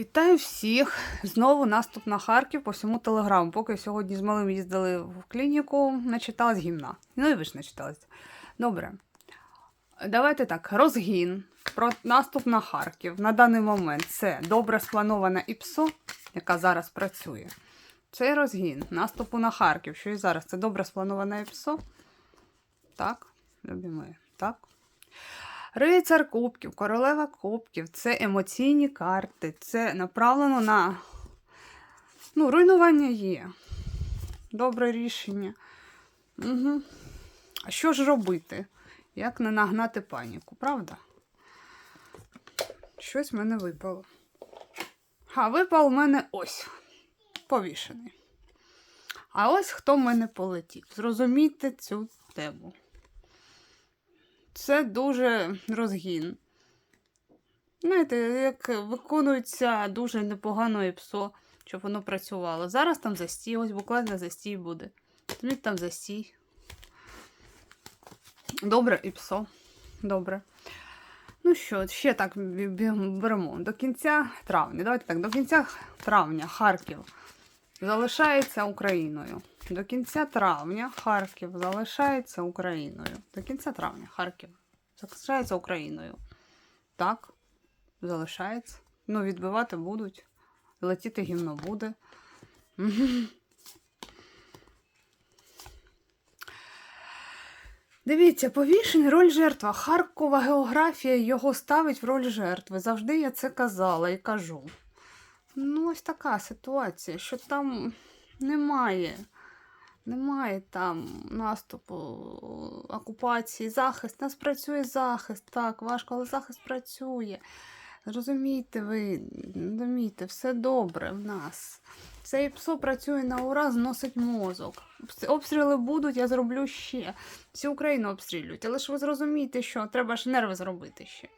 Вітаю всіх! Знову наступ на Харків по всьому телеграму. Поки сьогодні з малим їздили в клініку, начиталась гімна. Ну і ви ж начиталась. Добре. Давайте так, розгін про наступ на Харків на даний момент це добре спланована ІПСО, яка зараз працює. Цей розгін наступу на Харків, що і зараз це добре спланована ІПСО. Так, любі мої, так. Рицар Кубків, королева Кубків це емоційні карти. Це направлено на ну, руйнування є. Добре рішення. Угу. А що ж робити? Як не нагнати паніку, правда? Щось в мене випало. А випав у мене ось повішений. А ось хто в мене полетів. Зрозумійте цю тему. Це дуже розгін. Знаєте, як виконується дуже непогано ІПСО, щоб воно працювало. Зараз там застій, ось буквально застій буде. Тобі там застій. Добре, ІПСО. Добре. Ну що, ще так беремо. До кінця травня. Давайте так, до кінця травня Харків залишається Україною. До кінця травня Харків залишається Україною. До кінця травня Харків залишається Україною. Так, залишається. Ну, відбивати будуть. Летіти гімно буде. Дивіться, повішений роль жертва. Харкова географія його ставить в роль жертви. Завжди я це казала і кажу. Ну, ось така ситуація, що там немає. Немає там наступу, окупації, захист. У нас працює захист. Так, важко, але захист працює. Розумієте ви, розумієте, все добре в нас. Це ПСО працює на ура, зносить мозок. Обстріли будуть, я зроблю ще. Всю Україну обстрілюють. Але ж ви зрозумієте, що треба ж нерви зробити ще.